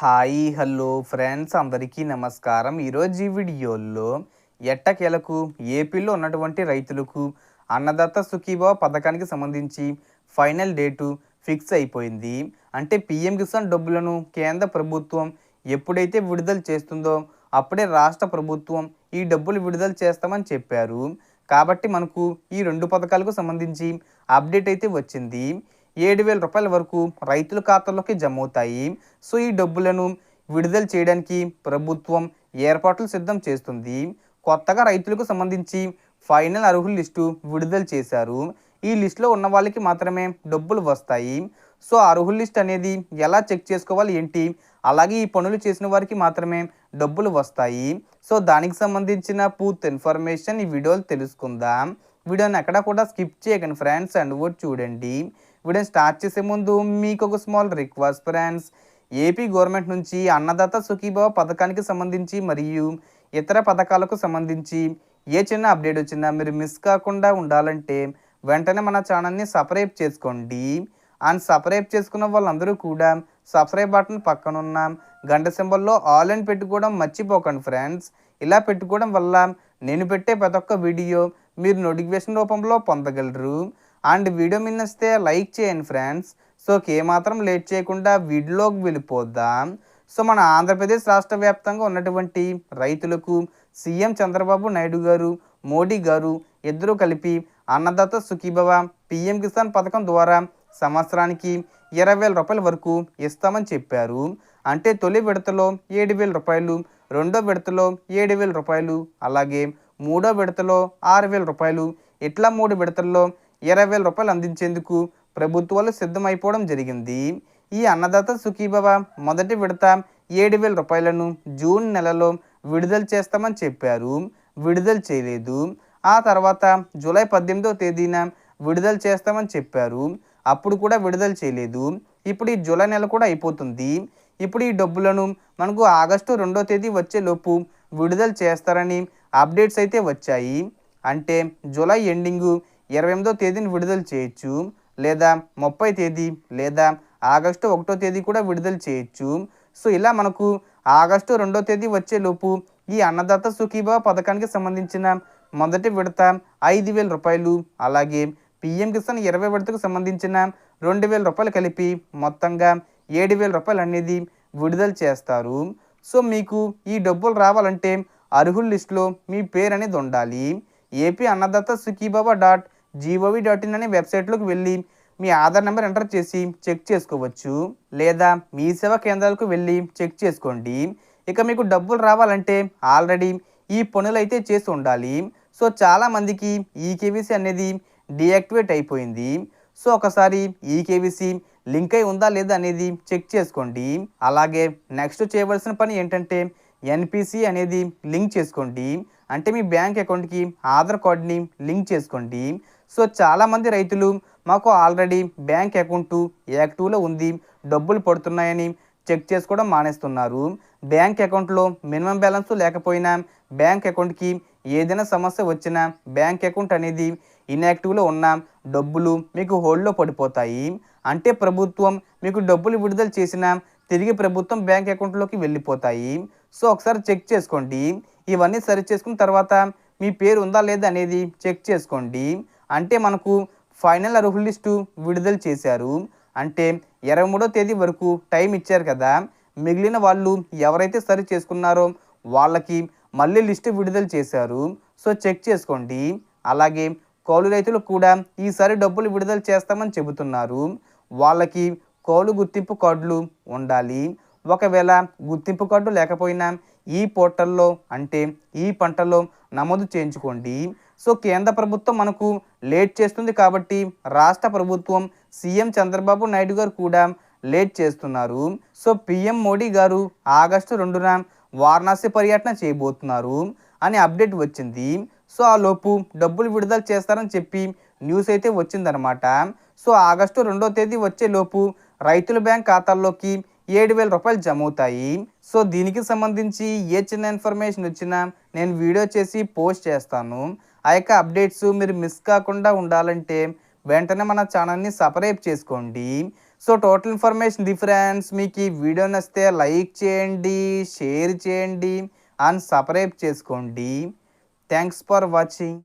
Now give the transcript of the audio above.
Hi hello friends అందరికీ నమస్కారం. ఈరోజు ఈ వీడియోలో ఎట్టకేలకు ఏపీలో ఉన్నటువంటి రైతులకు అన్నదాత సుఖీభావ పథకానికి సంబంధించి ఫైనల్ డేటు ఫిక్స్ అయిపోయింది. అంటే పిఎం కిసాన్ డబ్బులను కేంద్ర ప్రభుత్వం ఎప్పుడైతే విడుదల చేస్తుందో అప్పుడే రాష్ట్ర ప్రభుత్వం ఈ డబ్బులు విడుదల చేస్తామని చెప్పారు. కాబట్టి మనకు ఈ రెండు పథకాలకు సంబంధించి అప్డేట్ అయితే వచ్చింది. ఏడు వేల రూపాయల వరకు రైతుల ఖాతాల్లోకి జమ అవుతాయి సో ఈ డబ్బులను విడుదల చేయడానికి ప్రభుత్వం ఏర్పాట్లు సిద్ధం చేస్తుంది. కొత్తగా రైతులకు సంబంధించి ఫైనల్ అర్హుల లిస్టు విడుదల చేశారు. ఈ లిస్టులో ఉన్న వాళ్ళకి మాత్రమే డబ్బులు వస్తాయి. సో అర్హుల లిస్ట్ అనేది ఎలా చెక్ చేసుకోవాలి ఏంటి? అలాగే ఈ పనులు చేసిన వారికి మాత్రమే డబ్బులు వస్తాయి. సో దానికి సంబంధించిన పూర్తి ఇన్ఫర్మేషన్ ఈ వీడియోలు తెలుసుకుందాం. వీడియోని ఎక్కడ కూడా స్కిప్ చేయకండి ఫ్రెండ్స్ అండ్ కూడా చూడండి. వీడియోని స్టార్ట్ చేసే ముందు మీకు ఒక small request friends AP government నుంచి అన్నదాత సుఖీభావ పథకానికి సంబంధించి మరియు ఇతర పథకాలకు సంబంధించి ఏ చిన్న అప్డేట్ వచ్చినా మీరు మిస్ కాకుండా ఉండాలంటే వెంటనే మన ఛానల్ని సబ్స్క్రైబ్ చేసుకోండి. అండ్ సబ్స్క్రైబ్ చేసుకున్న వాళ్ళందరూ కూడా సబ్స్క్రైబ్ బటన్ పక్కన ఉన్న గంట సింబల్లో ఆల్ అని పెట్టుకోవడం మర్చిపోకండి ఫ్రెండ్స్ ఇలా పెట్టుకోవడం వల్ల నేను పెట్టే ప్రతి ఒక్క వీడియో మీరు నోటిఫికేషన్ రూపంలో పొందగలరు. అండ్ వీడియో మీద నచ్చితే లైక్ చేయండి ఫ్రెండ్స్. సో ఏమాత్రం లేట్ చేయకుండా వీడియోలోకి వెళ్ళిపోద్దాం సో మన ఆంధ్రప్రదేశ్ రాష్ట్ర వ్యాప్తంగా ఉన్నటువంటి రైతులకు సీఎం చంద్రబాబు నాయుడు గారు మోడీ గారు ఇద్దరూ కలిపి అన్నదాత సుఖీభవ పిఎం కిసాన్ పథకం ద్వారా సంవత్సరానికి ఇరవై వేల రూపాయల వరకు ఇస్తామని చెప్పారు. అంటే తొలి విడతలో ఏడు వేల రూపాయలు రెండో విడతలో ఏడు వేల రూపాయలు అలాగే మూడో విడతలో ఆరు వేల రూపాయలు ఇట్లా మూడు విడతల్లో ఇరవై వేల రూపాయలు అందించేందుకు ప్రభుత్వాలు సిద్ధమైపోవడం జరిగింది. ఈ అన్నదాత సుఖీభవ మొదటి విడత ఏడు వేల రూపాయలను జూన్ నెలలో విడుదల చేస్తామని చెప్పారు. విడుదల చేయలేదు. ఆ తర్వాత జూలై పద్దెనిమిదవ తేదీన విడుదల చేస్తామని చెప్పారు. అప్పుడు కూడా విడుదల చేయలేదు. ఇప్పుడు ఈ జూలై నెల కూడా అయిపోతుంది. ఇప్పుడు ఈ డబ్బులను మనకు ఆగస్టు రెండో తేదీ వచ్చేలోపు విడుదల చేస్తారని అప్డేట్స్ అయితే వచ్చాయి. అంటే జూలై ఎండింగు ఇరవై ఎనిమిదో తేదీని విడుదల చేయొచ్చు లేదా ముప్పై తేదీ లేదా ఆగస్టు ఒకటో తేదీ కూడా విడుదల చేయొచ్చు. సో ఇలా మనకు ఆగస్టు రెండో తేదీ వచ్చేలోపు ఈ అన్నదాత సుఖీభావ పథకానికి సంబంధించిన మొదటి విడత ఐదు వేల రూపాయలు అలాగే పిఎం కిసాన్ ఇరవై విడతకు సంబంధించిన రెండు వేల రూపాయలు కలిపి మొత్తంగా ఏడు వేల రూపాయలు అనేది విడుదల చేస్తారు. సో మీకు ఈ డబ్బులు రావాలంటే అర్హుల లిస్టులో మీ పేరు అనేది ఉండాలి. AP Annadata Sukhibhava dot gov dot in అనే వెబ్సైట్లోకి వెళ్ళి మీ ఆధార్ నెంబర్ ఎంటర్ చేసి చెక్ చేసుకోవచ్చు. లేదా మీ సేవా కేంద్రాలకు వెళ్ళి చెక్ చేసుకోండి. ఇక మీకు డబ్బులు రావాలంటే ఆల్రెడీ ఈ పనులు అయితే చేసి ఉండాలి. సో చాలామందికి ఈ కేవీసీ అనేది డీయాక్టివేట్ అయిపోయింది. సో ఒకసారి ఈ కేవీసీ లింక్ అయి ఉందా లేదా అనేది చెక్ చేసుకోండి. అలాగే నెక్స్ట్ చేయవలసిన పని ఏంటంటే ఎన్పిసి అనేది లింక్ చేసుకోండి. అంటే మీ బ్యాంక్ అకౌంట్కి ఆధార్ కార్డ్ని లింక్ చేసుకోండి. సో చాలామంది రైతులు మాకు ఆల్రెడీ బ్యాంక్ అకౌంట్ యాక్టివ్లో ఉంది డబ్బులు పడుతున్నాయని చెక్ చేసుకోవడం మానేస్తున్నారు. బ్యాంక్ అకౌంట్లో మినిమం బ్యాలెన్స్ లేకపోయినా బ్యాంక్ అకౌంట్కి ఏదైనా సమస్య వచ్చినా బ్యాంక్ అకౌంట్ అనేది ఇన్యాక్టివ్లో ఉన్న డబ్బులు మీకు హోల్డ్లో పడిపోతాయి. అంటే ప్రభుత్వం మీకు డబ్బులు విడుదల చేసినా తిరిగి ప్రభుత్వం బ్యాంక్ అకౌంట్లోకి వెళ్ళిపోతాయి. సో ఒకసారి చెక్ చేసుకోండి. ఇవన్నీ సరి చేసుకున్న తర్వాత మీ పేరు ఉందా లేదా అనేది చెక్ చేసుకోండి. అంటే మనకు ఫైనల్ అర్హుల లిస్టు విడుదల చేశారు. అంటే ఇరవై మూడో తేదీ వరకు టైం ఇచ్చారు కదా. మిగిలిన వాళ్ళు ఎవరైతే సరి చేసుకున్నారో వాళ్ళకి మళ్ళీ లిస్టు విడుదల చేశారు. సో చెక్ చేసుకోండి. అలాగే కౌలు రైతులు కూడా ఈసారి డబ్బులు విడుదల చేస్తామని చెబుతున్నారు. వాళ్ళకి కౌలు గుర్తింపు కార్డులు ఉండాలి. ఒకవేళ గుర్తింపు కార్డు లేకపోయినా ఈ పోర్టల్లో అంటే ఈ పంటలో నమోదు చేయించుకోండి. సో కేంద్ర ప్రభుత్వం మనకు లేట్ చేస్తుంది కాబట్టి రాష్ట్ర ప్రభుత్వం సీఎం చంద్రబాబు నాయుడు గారు కూడా లేట్ చేస్తున్నారు. సో పిఎం మోడీ గారు ఆగస్టు రెండున వారణాసి పర్యటన చేయబోతున్నారు అని అప్డేట్ వచ్చింది. సో ఆ లోపు డబ్బులు విడుదల చేస్తారని చెప్పి న్యూస్ అయితే వచ్చిందనమాట సో ఆగస్టు రెండో తేదీ వచ్చే లోపు రైతుల బ్యాంక్ ఖాతాల్లోకి ఏడు వేల రూపాయలు జమ అవుతాయి సో దీనికి సంబంధించి ఏ చిన్న ఇన్ఫర్మేషన్ వచ్చినా నేను వీడియో చేసి పోస్ట్ చేస్తాను. ఆ యొక్క అప్డేట్స్ మీరు మిస్ కాకుండా ఉండాలంటే వెంటనే మన ఛానల్ని సబ్స్క్రైబ్ చేసుకోండి. సో టోటల్ ఇన్ఫర్మేషన్ డిఫరెన్స్ మీకు ఈ వీడియో నచ్చితే లైక్ చేయండి షేర్ చేయండి అండ్ సబ్స్క్రైబ్ చేసుకోండి. Thanks for watching